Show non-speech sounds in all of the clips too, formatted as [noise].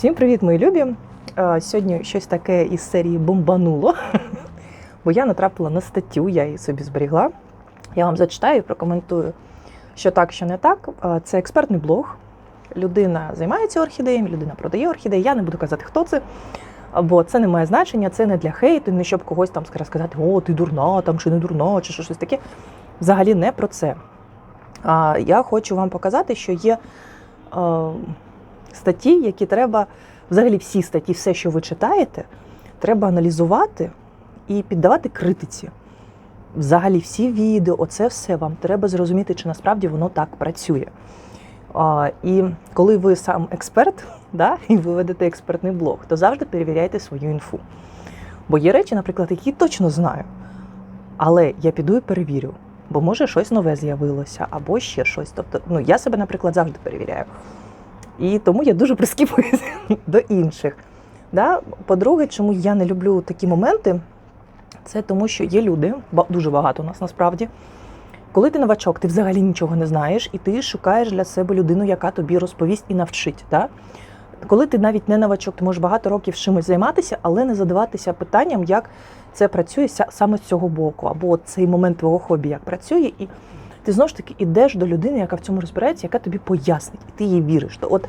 Всім привіт, мої любі! Е, Сьогодні щось таке із серії бомбануло, [laughs] бо я натрапила на статтю, я її собі зберігла. Я вам зачитаю і прокоментую, що так, що не так. Е, Це експертний блог. Людина займається орхідеями, людина продає орхідеї. Я не буду казати, хто це, бо це не має значення, це не для хейту, не щоб когось там сказати, о, ти дурна, там чи не дурна, чи щось таке. Взагалі не про це. А я хочу вам показати, що є е, статті, які треба, взагалі всі статті, все, що ви читаєте, треба аналізувати і піддавати критиці. Взагалі, всі відео, оце все вам треба зрозуміти, чи насправді воно так працює. А, і коли ви сам експерт, [laughs] да, і ви ведете експертний блог, то завжди перевіряйте свою інфу. Бо є речі, наприклад, які точно знаю, але я піду і перевірю, бо може щось нове з'явилося, або ще щось. Тобто, ну я себе, наприклад, завжди перевіряю. І тому я дуже прискіпуюся [laughs] до інших. Да? По-друге, чому я не люблю такі моменти, це тому, що є люди, дуже багато у нас насправді. Коли ти новачок, ти взагалі нічого не знаєш, і ти шукаєш для себе людину, яка тобі розповість і навчить. Да? Коли ти навіть не новачок, ти можеш багато років чимось займатися, але не задаватися питанням, як це працює саме з цього боку, або цей момент твого хобі як працює, і ти знову ж таки йдеш до людини, яка в цьому розбирається, яка тобі пояснить, і ти їй віриш. То от,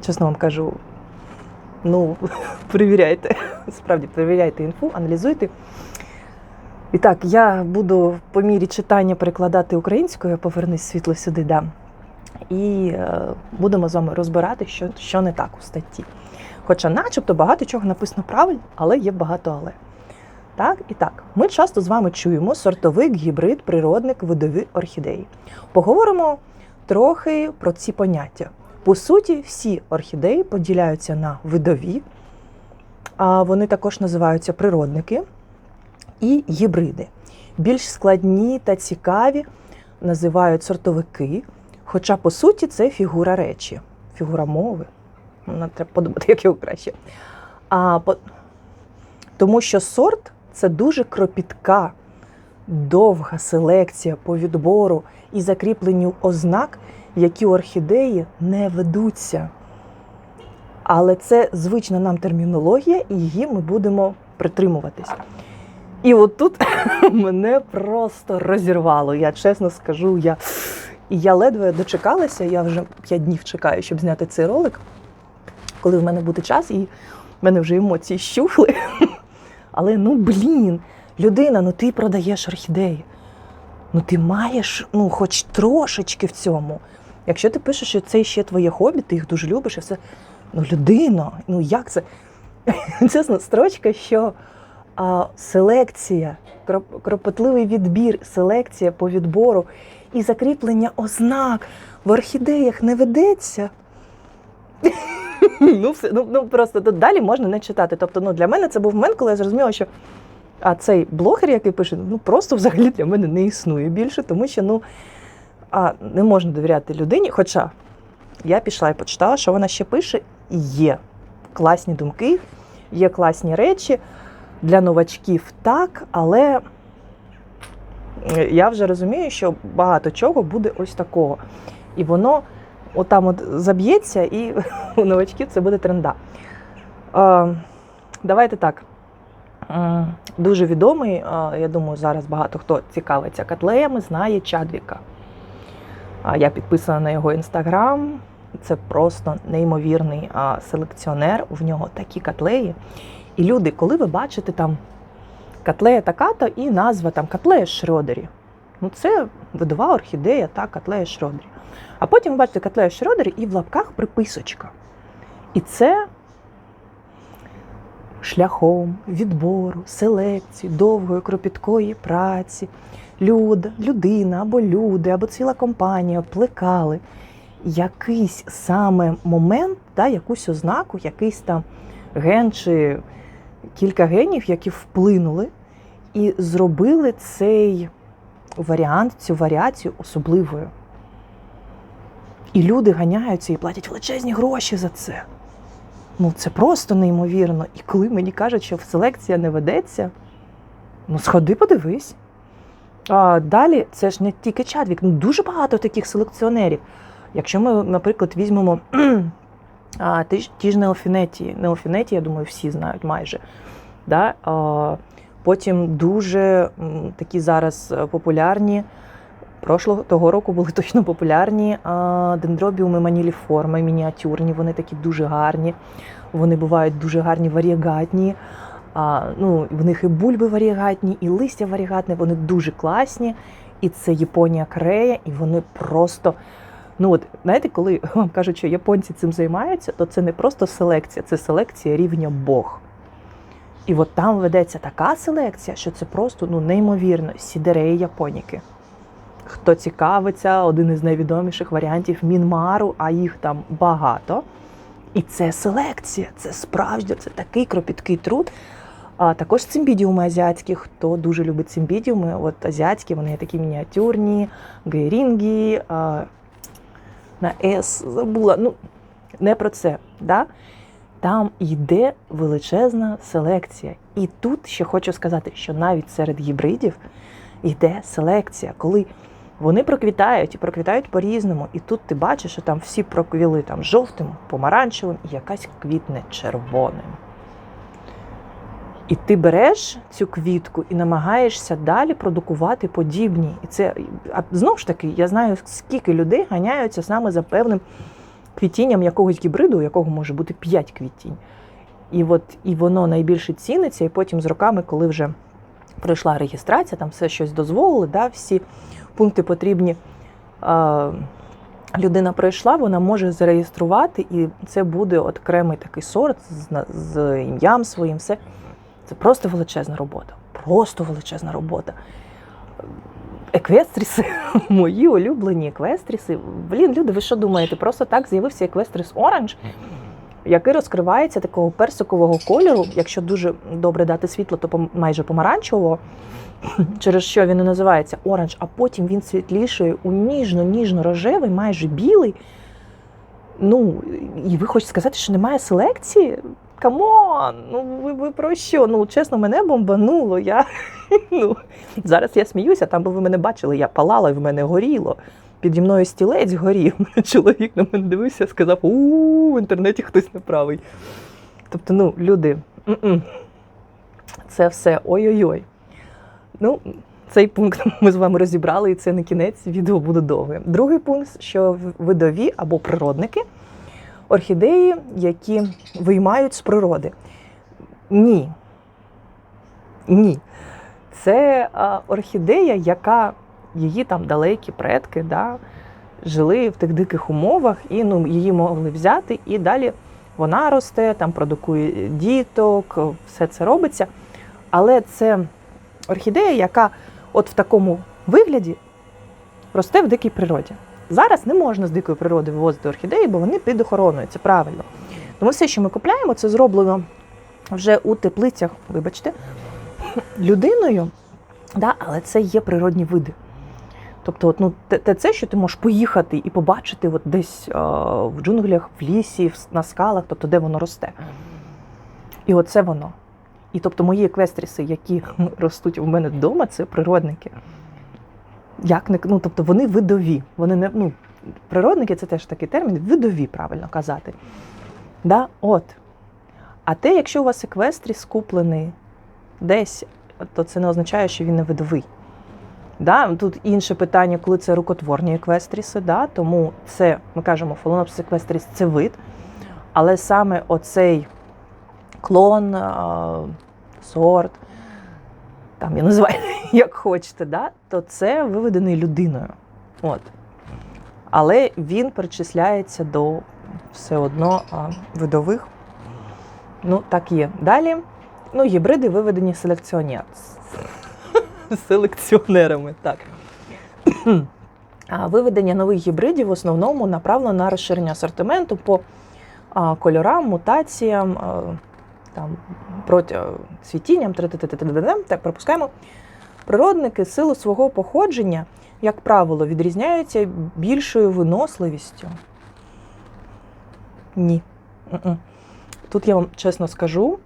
чесно вам кажу, ну, [laughs] перевіряйте, справді перевіряйте інфу, аналізуйте. І так, я буду по мірі читання перекладати українською, повернись світло сюди, да. І е, будемо з вами розбирати, що, що не так у статті. Хоча, начебто, багато чого написано правильно, але є багато але. Так і так, ми часто з вами чуємо сортовик, гібрид, природник, видові орхідеї. Поговоримо трохи про ці поняття. По суті, всі орхідеї поділяються на видові, а вони також називаються природники і гібриди. Більш складні та цікаві називають сортовики, хоча по суті це фігура речі, фігура мови. Нам треба подумати, як його краще. А, по... Тому що сорт це дуже кропітка, довга селекція по відбору і закріпленню ознак, які у орхідеї не ведуться. Але це звична нам термінологія, і її ми будемо притримуватись. І от тут [laughs] мене просто розірвало. Я чесно скажу, я, я ледве дочекалася, я вже 5 днів чекаю, щоб зняти цей ролик, коли в мене буде час, і в мене вже емоції щухли. [laughs] Але ну блін, людина, ну ти продаєш орхідеї. Ну ти маєш ну, хоч трошечки в цьому. Якщо ти пишеш, що це ще твоє хобі, ти їх дуже любиш, і все. Ну, людина, ну як це? [laughs] Чесно, строчка, що а, селекція, кроп- кропотливий відбір, селекція по відбору і закріплення ознак в орхідеях не ведеться. [laughs] [laughs] ну, все, ну, ну просто тут далі можна не читати. Тобто, ну для мене це був момент, коли я зрозуміла, що а цей блогер, який пише, ну просто взагалі для мене не існує більше, тому що ну а, не можна довіряти людині. Хоча я пішла і почитала, що вона ще пише, і є класні думки, є класні речі для новачків так, але я вже розумію, що багато чого буде ось такого. І воно отам от заб'ється, і [laughs] у новачків це буде тренда. Е, давайте так. Дуже відомий, е, я думаю, зараз багато хто цікавиться котлеями, знає Чадвіка. Я підписана на його інстаграм. Це просто неймовірний селекціонер. В нього такі котлеї. І люди, коли ви бачите там котлея така-то і назва там котлея Шрёдері. Ну, це видова орхідея та котлея Шрёдері. А потім ви бачите котлея Шрёдері і в лапках приписочка. І це шляхом відбору, селекції, довгої кропіткої праці. Люд, людина або люди, або ціла компанія плекали якийсь саме момент, та, якусь ознаку, якийсь там ген чи кілька генів, які вплинули і зробили цей варіант, цю варіацію особливою. І люди ганяються і платять величезні гроші за це. Ну, це просто неймовірно. І коли мені кажуть, що селекція не ведеться, ну сходи, подивись. А далі це ж не тільки Чадвік, ну дуже багато таких селекціонерів. Якщо ми, наприклад, візьмемо [clears throat] А, ті, ж- ті ж неофінетії. Неофінетії, я думаю, всі знають майже. Да? А, потім дуже такі зараз е, популярні. Прошлого того року були [laughs] точно популярні дендробіуми маніліформи, мініатюрні, вони такі дуже гарні. Вони бувають дуже гарні варігатні. А, ну, в них і бульби варігатні, і листя варігатне, вони дуже класні. І це Японія Корея, і вони просто. Ну от знаєте, коли [laughs] вам кажуть, що японці цим займаються, то це не просто селекція, це селекція рівня Бог. І от там ведеться така селекція, що це просто ну, неймовірно. Сідереї японіки. Хто цікавиться, один із найвідоміших варіантів Мінмару, а їх там багато. І це селекція, це справжня, це такий кропіткий труд. А також цимбідіуми азіатські. Хто дуже любить цимбідіуми, от азіатські, вони такі мініатюрні, гейрінгі, на С забула. Ну, не про це. Да? Там йде величезна селекція. І тут ще хочу сказати, що навіть серед гібридів йде селекція, коли вони проквітають і проквітають по-різному. І тут ти бачиш, що там всі проквіли там жовтим, помаранчевим і якась квітне червоним. І ти береш цю квітку і намагаєшся далі продукувати подібні. І це знову ж таки, я знаю, скільки людей ганяються саме за певним квітінням якогось гібриду, у якого може бути 5 квітінь. І от і воно найбільше ціниться, і потім з роками, коли вже пройшла реєстрація, там все щось дозволили, да, всі пункти потрібні. Е, людина пройшла, вона може зареєструвати, і це буде окремий такий сорт з, з ім'ям своїм. Все. Це просто величезна робота. Просто величезна робота. Еквестріси, [laughs] мої улюблені еквестріси. Блін, люди, ви що думаєте? Просто так з'явився еквестріс Оранж, який розкривається такого персикового кольору. Якщо дуже добре дати світло, то майже помаранчевого, [clears throat] через що він і називається оранж, а потім він світлішає у ніжно-ніжно-рожевий, майже білий. Ну, і ви хочете сказати, що немає селекції? Камон, ну ви, ви про що? Ну, чесно, мене бомбануло. Я, [laughs] ну, зараз я сміюся, там би ви мене бачили, я палала і в мене горіло. Піді мною стілець горів. [laughs] Чоловік на мене дивився, сказав, у в інтернеті хтось неправий. Тобто, ну, люди, м-м. це все ой-ой-ой. Ну, цей пункт [laughs] ми з вами розібрали, і це не кінець, відео буде довге. Другий пункт, що видові або природники орхідеї, які виймають з природи. Ні. Ні. Це орхідея, яка її там далекі предки да, жили в тих диких умовах, і ну, її могли взяти, і далі вона росте, там продукує діток, все це робиться. Але це орхідея, яка от в такому вигляді росте в дикій природі. Зараз не можна з дикої природи вивозити орхідеї, бо вони під охороною, це правильно. Тому все, що ми купляємо, це зроблено вже у теплицях, вибачте, людиною, да, але це є природні види. Тобто, от, ну, те, це, що ти можеш поїхати і побачити от десь а, в джунглях, в лісі, на скалах, тобто де воно росте. І оце воно. І тобто мої еквестріси, які ростуть у мене вдома, це природники. Як не ну, тобто вони видові. Вони не ну, природники це теж такий термін, видові, правильно казати. Да? От. А те, якщо у вас еквестріс куплений десь, то це не означає, що він не видовий. Да? Тут інше питання, коли це рукотворні еквестріси, да? тому це, ми кажемо, фалонопсис еквестріс це вид, але саме оцей клон, сорт, там я називаю [laughs] як хочете, да? то це виведений людиною. От. Але він причисляється до все одно видових. Ну, так є. Далі, ну, гібриди виведені селекціонер. [laughs] селекціонерами. Так. [clears throat] А виведення нових гібридів в основному направлено на розширення асортименту по кольорам, мутаціям, там, цвітінням, так пропускаємо. Природники силу свого походження, як правило, відрізняються більшою виносливістю. Ні. Тут я вам чесно скажу,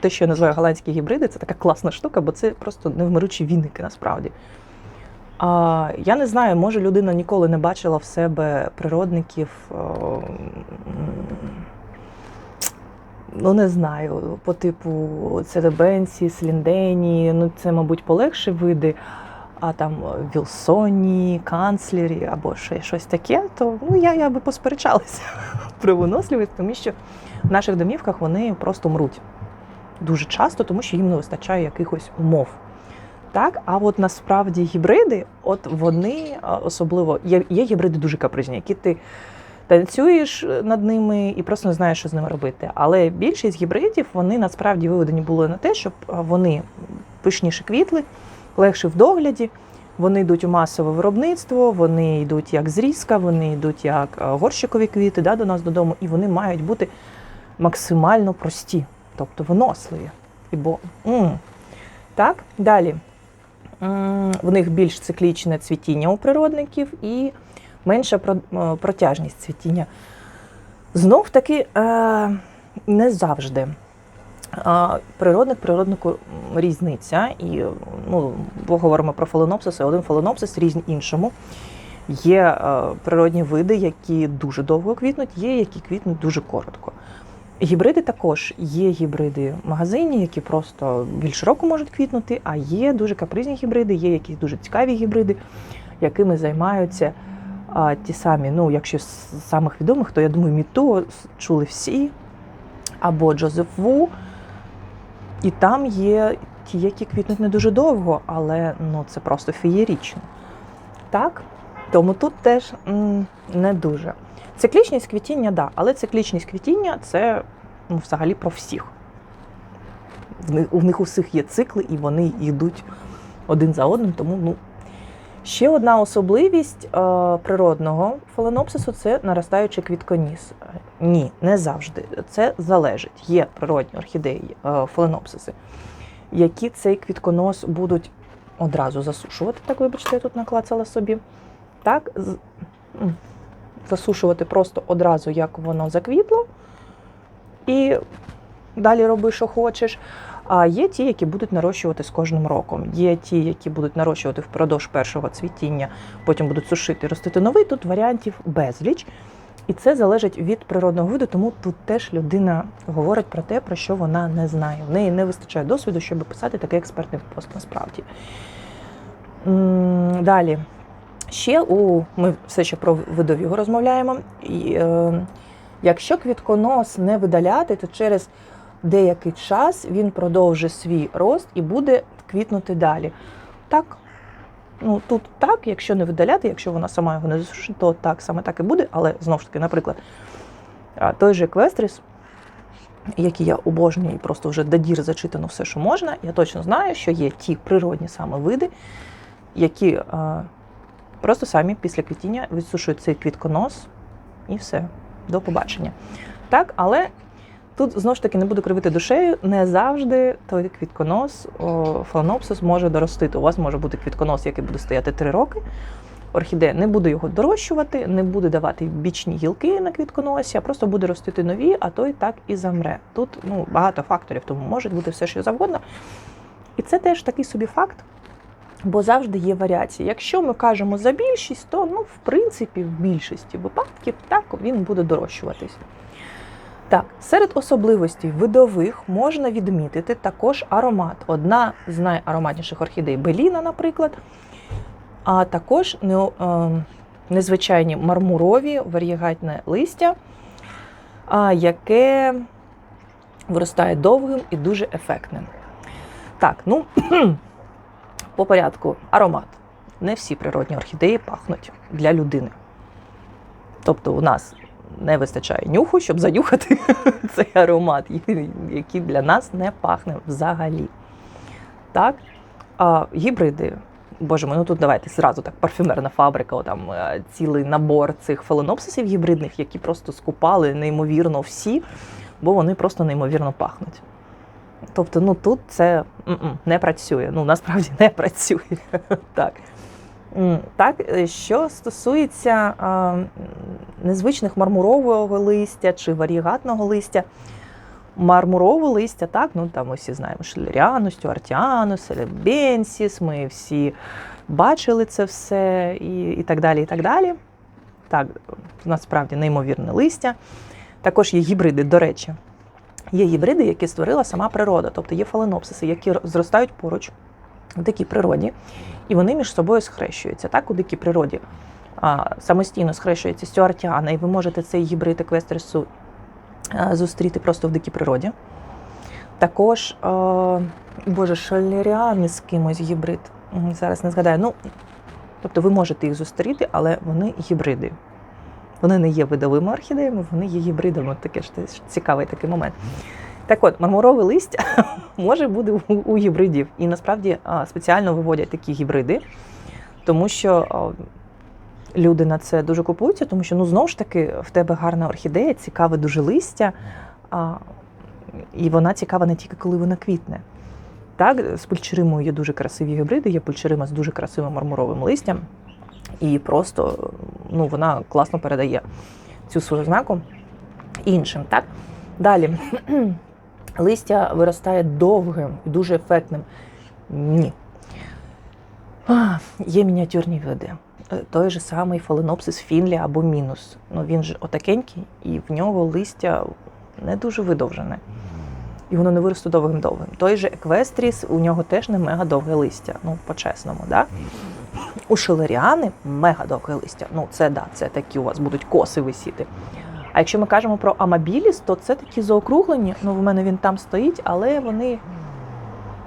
те, що я називаю голландські гібриди, це така класна штука, бо це просто невмиручі вінники насправді. А, я не знаю, може людина ніколи не бачила в себе природників, м, ну не знаю, по типу Цедебенсі, Сліндені, ну це, мабуть, полегші види. А там Вілсоні, канцлері або ще щось таке, то ну я, я би посперечалася [laughs] про виносливість, тому що в наших домівках вони просто мруть дуже часто, тому що їм не вистачає якихось умов. Так, а от насправді гібриди, от вони особливо є, є гібриди дуже капризні, які ти танцюєш над ними і просто не знаєш, що з ними робити. Але більшість гібридів вони насправді виведені були на те, щоб вони пишніше квітли, легше в догляді. Вони йдуть у масове виробництво, вони йдуть як зрізка, вони йдуть як горщикові квіти да, до нас додому, і вони мають бути максимально прості, тобто виносливі. Бо, м. Так, далі. В них більш циклічне цвітіння у природників і менша е, протяжність цвітіння. Знов таки е, не завжди. Природник природнику різниця. І ну, поговоримо про фаленопсиси. Один фаленопсис різні іншому. Є е, природні види, які дуже довго квітнуть, є які квітнуть дуже коротко. Гібриди також є гібриди в магазині, які просто більш року можуть квітнути, а є дуже капризні гібриди, є якісь дуже цікаві гібриди, якими займаються а, ті самі. Ну, якщо з самих відомих, то я думаю, Міту чули всі, або Джозеф Ву. І там є ті, які квітнуть не дуже довго, але ну, це просто феєрічно. Так? Тому тут теж м, не дуже. Циклічність квітіння, да, але циклічність квітіння це ну, взагалі про всіх. В них, у них у всіх є цикли, і вони йдуть один за одним. Тому ну. Ще одна особливість е, природного фаленопсису це наростаючий квітконіс. Е, Ні, не завжди. Це залежить. Є природні орхідеї, е, фаленопсиси, які цей квітконос будуть одразу засушувати. Так, вибачте, я тут наклацала собі. Так, засушувати просто одразу, як воно заквітло, і далі роби, що хочеш. А є ті, які будуть нарощувати з кожним роком. Є ті, які будуть нарощувати впродовж першого цвітіння, потім будуть сушити і ростити новий. Тут варіантів безліч. І це залежить від природного виду, тому тут теж людина говорить про те, про що вона не знає. В неї не вистачає досвіду, щоб писати такий експертний пост насправді. Далі. Ще у ми все ще про видовігу розмовляємо. І, е, якщо квітконос не видаляти, то через деякий час він продовжить свій рост і буде квітнути далі. Так, ну тут так, якщо не видаляти, якщо вона сама його не засушить, то так саме так і буде. Але знову ж таки, наприклад, той же Еквестріс, який я обожнюю і просто вже до дір зачитано все, що можна, я точно знаю, що є ті природні саме види, які просто самі після квітіння відсушують цей квітконос і все, до побачення. Так, але тут знову ж таки не буду кривити душею, не завжди той квітконос, о, фаленопсис може доростити. У вас може бути квітконос, який буде стояти 3 роки. Орхідея не буде його дорощувати, не буде давати бічні гілки на квітконосі, а просто буде ростити нові, а той так і замре. Тут ну, багато факторів, тому може бути все, що завгодно. І це теж такий собі факт, бо завжди є варіації. Якщо ми кажемо за більшість, то ну, в принципі в більшості випадків так він буде дорощуватись. Так, серед особливостей видових можна відмітити також аромат. Одна з найароматніших орхідей Беліна, наприклад, а також е, незвичайні мармурові варігатне листя, яке виростає довгим і дуже ефектним. Так, ну [clears throat] по порядку, аромат. Не всі природні орхідеї пахнуть для людини. Тобто у нас не вистачає нюху, щоб занюхати [laughs] цей аромат, [laughs] який для нас не пахне взагалі. Так? А, гібриди. Боже мой, ну тут давайте зразу так парфюмерна фабрика, там е, цілий набор цих фаленопсисів гібридних, які просто скупали неймовірно всі, бо вони просто неймовірно пахнуть. Тобто, ну тут це не працює. Ну насправді [laughs] не працює. так. Так, е, що стосується незвичних мармурового листя чи варігатного листя, мармурове листя, так, ну там ми всі знаємо шлеріану, стюартіану, селебенсіс, ми всі бачили це все і, і так далі. і так далі. Так, насправді неймовірне листя. Також є гібриди, до речі, Є гібриди, які створила сама природа, тобто є фаленопсиси, які зростають поруч в дикій природі, і вони між собою схрещуються. Так, у дикій природі а, самостійно схрещується стюартіана, і ви можете цей гібрид еквестрису а, зустріти просто в дикій природі. Також, а, боже, шалеріани з кимось гібрид. Зараз не згадаю. Ну, тобто ви можете їх зустріти, але вони гібриди. Вони не є видовими орхідеями, вони є гібридами. Таке ж цікавий такий момент. Так от, мармурове листя [laughs] може бути у, у гібридів. І насправді спеціально виводять такі гібриди, тому що люди на це дуже купуються, тому що ну знову ж таки в тебе гарна орхідея, цікаве дуже листя, і вона цікава не тільки коли вона квітне. Так, з пульчеримою є дуже красиві гібриди, є пульчерима з дуже красивим мармуровим листям, і просто ну, вона класно передає цю свою знаку іншим. Так? Далі [clears throat] листя виростає довгим і дуже ефектним. Ні. А, є мініатюрні види. Е, Той же самий фаленопсис фінлі або мінус. Ну, він ж отакенький, і в нього листя не дуже видовжене. І воно не виросте довгим довгим. Той же еквестріс, у нього теж не мега довге листя, ну, по-чесному. Да? У шелеріани мега довге листя. Ну, це да, це такі у вас будуть коси висіти. А якщо ми кажемо про амабіліс, то це такі заокруглені. Ну, в мене він там стоїть, але вони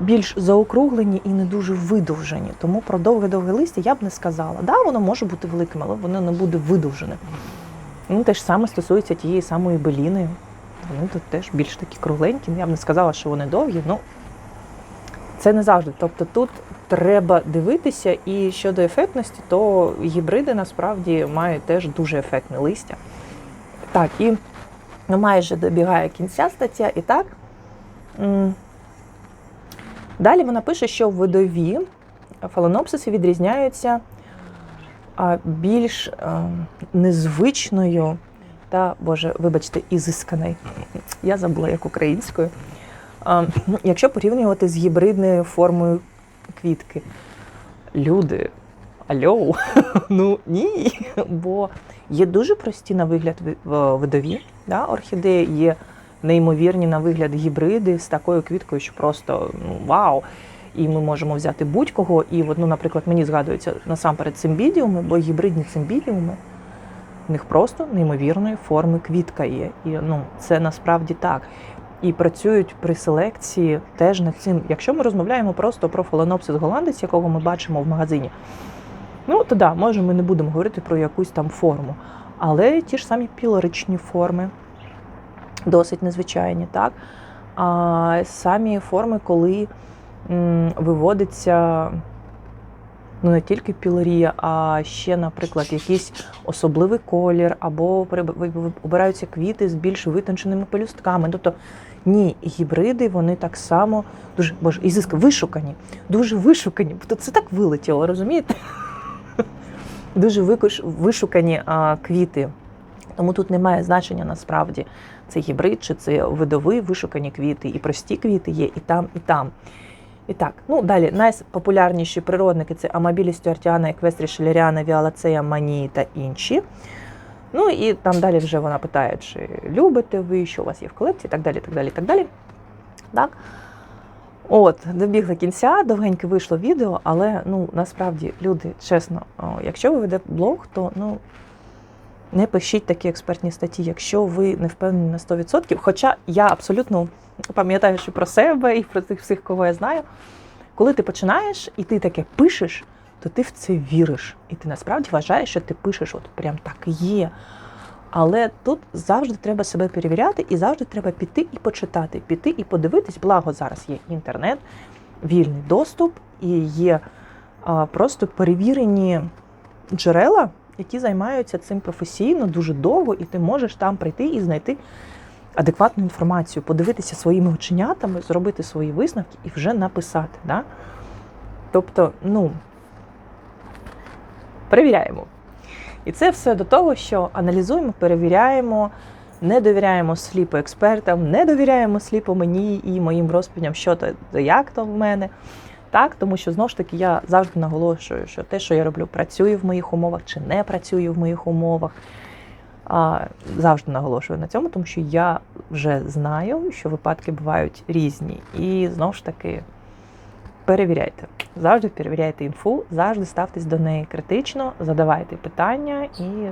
більш заокруглені і не дуже видовжені. Тому про довге-довге листя я б не сказала. Да, воно може бути великим, але воно не буде видовжене. Ну, те ж саме стосується тієї самої беліни. Вони тут теж більш такі кругленькі. Я б не сказала, що вони довгі. Ну, це не завжди. Тобто тут треба дивитися, і щодо ефектності, то гібриди насправді мають теж дуже ефектне листя. Так, і ну, майже добігає кінця стаття. І так. Далі вона пише, що видові фаленопсиси відрізняються більш незвичною та, боже, вибачте, ізисканою. Я забула як українською. Якщо порівнювати з гібридною формою квітки, люди, альоу, [laughs] ну ні, бо є дуже прості на вигляд видові да, орхідеї, є неймовірні на вигляд гібриди з такою квіткою, що просто ну, вау. І ми можемо взяти будь-кого. І, от, ну, наприклад, мені згадуються насамперед цимбідіуми, бо гібридні цимбідіуми в них просто неймовірної форми квітка є. І ну, це насправді так. І працюють при селекції теж над цим. Якщо ми розмовляємо просто про фаленопсис голландець, якого ми бачимо в магазині, ну то да, може ми не будемо говорити про якусь там форму. Але ті ж самі пілоричні форми, досить незвичайні, так? А самі форми, коли виводиться ну не тільки пілорія, а ще, наприклад, якийсь особливий колір, або обираються квіти з більш витонченими пелюстками. Тобто ні, гібриди вони так само дуже боже, ізиска вишукані, дуже вишукані. Тобто це так вилетіло, розумієте? Дуже вишукані квіти. Тому тут немає значення насправді це гібрид чи це видові вишукані квіти, і прості квіти є і там, і там. І так, ну далі найпопулярніші природники це Амабілі Стюартіана, Еквестрі Шелеріана, Віолацея, Манії та інші. Ну і там далі вже вона питає, чи любите ви, що у вас є в колекції, і так далі, так далі, так далі. Так. От, добігли кінця, довгеньке вийшло відео, але ну насправді, люди, чесно, якщо ви ведете блог, то ну не пишіть такі експертні статті, якщо ви не впевнені на 100%. Хоча я абсолютно пам'ятаю, що про себе і про тих всіх, кого я знаю. Коли ти починаєш і ти таке пишеш, то ти в це віриш. І ти насправді вважаєш, що ти пишеш, от прям так і є. Але тут завжди треба себе перевіряти, і завжди треба піти і почитати, піти і подивитись. Благо зараз є інтернет, вільний доступ і є а, просто перевірені джерела, які займаються цим професійно дуже довго, і ти можеш там прийти і знайти адекватну інформацію, подивитися своїми оченятами, зробити свої висновки і вже написати. Да? Тобто, ну, перевіряємо. І це все до того, що аналізуємо, перевіряємо, не довіряємо сліпо експертам, не довіряємо сліпо мені і моїм розповідям, що то як то в мене. Так, тому що знову ж таки я завжди наголошую, що те, що я роблю, працює в моїх умовах чи не працює в моїх умовах. А, завжди наголошую на цьому, тому що я вже знаю, що випадки бувають різні. І знову ж таки, перевіряйте. Завжди перевіряйте інфу, завжди ставтесь до неї критично, задавайте питання, і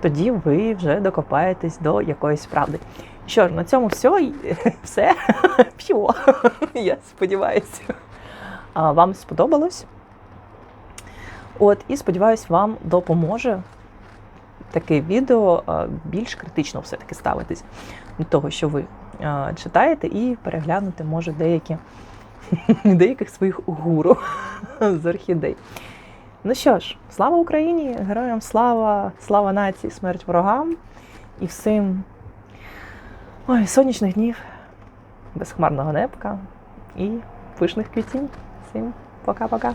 тоді ви вже докопаєтесь до якоїсь правди. Що ж, на цьому [laughs] все. все. Все. [laughs] Я сподіваюся, вам сподобалось. От, і сподіваюсь, вам допоможе таке відео більш критично все-таки ставитись до того, що ви читаєте, і переглянути може деякі [laughs] деяких своїх гуру з орхідей. Ну що ж, слава Україні! Героям слава, слава нації, смерть ворогам і всім ой, сонячних днів, безхмарного небка і пишних квітів. Всім пока-пока.